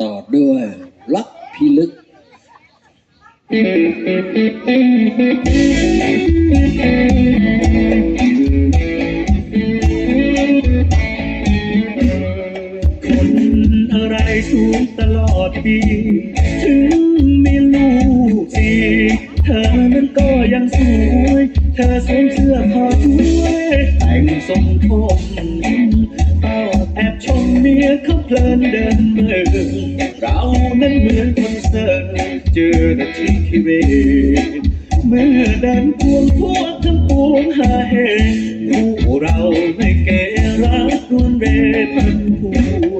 ต่อด้วยรักพิลึก คนอะไรสูงตลอดปี ถึงมีลูกสี่เธอนั้นก็ยังสวย เธอสวมเสื้อคอช่วยแต่งทรงผมเป้า แอบชมเมียเขาเพลินเดินเมือเรานั้นเหมือนคนเสิร์เจอแต่ที่คิเวเมื่อเดินพวงพวกทั้งปวงหาเหผู้เราไม่เกรักรวนเรพันผัว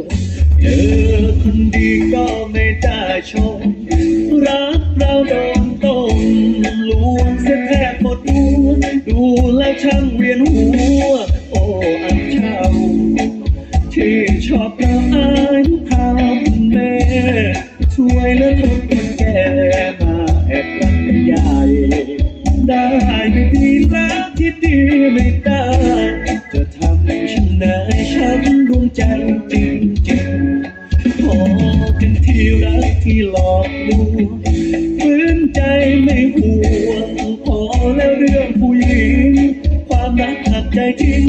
เจอคนดีก็ไม่ได้ชม รักเราโดนต้มลวงเสียแทบหมดหัวดูแล้วช่างเวียนหัว ชอบเราอายทำแม่ ช่วยเลือคนคนแก่มาแอบรักใหญ่ได้ไม่ดีแล้วที่ดีไม่ได้จะทำฉันไหนฉันดวงใจจริงจริงพอกันที่รักที่หลอกลวงฝืนใจไม่ห่วงพอแล้วเรื่องผู้หญิง ความรักหักใจทิ้ง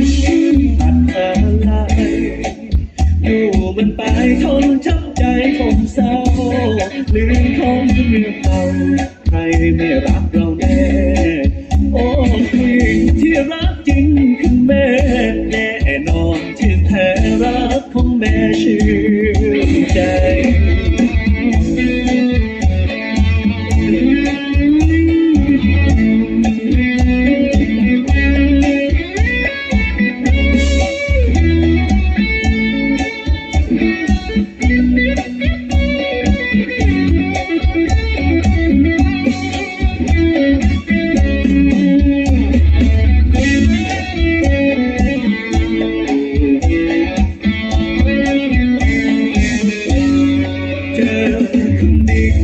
มันไปทนช้ำใจคงเศร้าลืมของเรื่อเก่าใครไม่รักเราแน่โอ้ผู้หญิงที่รักจริงคือแม่แน่นอนที่แท้รักของแม่ชื่อ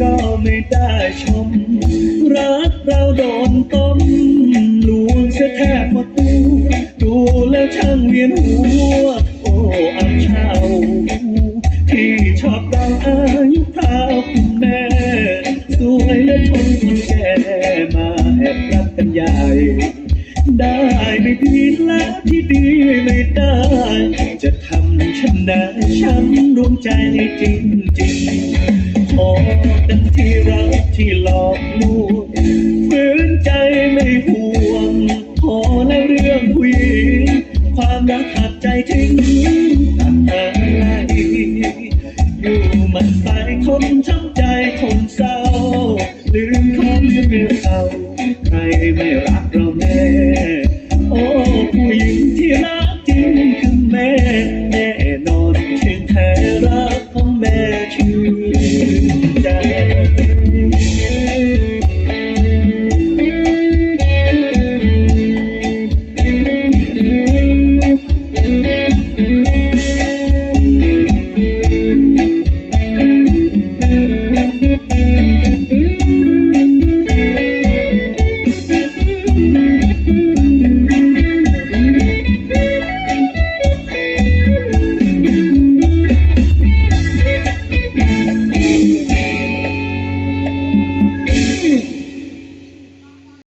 ก็ไม่ได้ชม รักเราโดนต้มลวงเสียแทบหมดตัวดูแล้วช่างเวียนหัว โอ้อันเช่าที่ชอบเราอายุเท่าคุณแม่สวยและทนคนแก่มาแอบรักกันใหญ่ได้ไม่ดีแล้วที่ดีไม่ได้ จะทำฉันได้ฉันดวงใจจริงจริง ๆพอกันที่รักที่หลอกลวงฝืนใจไม่ห่วงพอแล้วเรื่องผู้หญิงความรักขาดใจทิ้งตัดอะไรอยู่มันไปทนช้ำใจทนเศร้าลืมเของเรื่องเก่าใครไม่รักเรา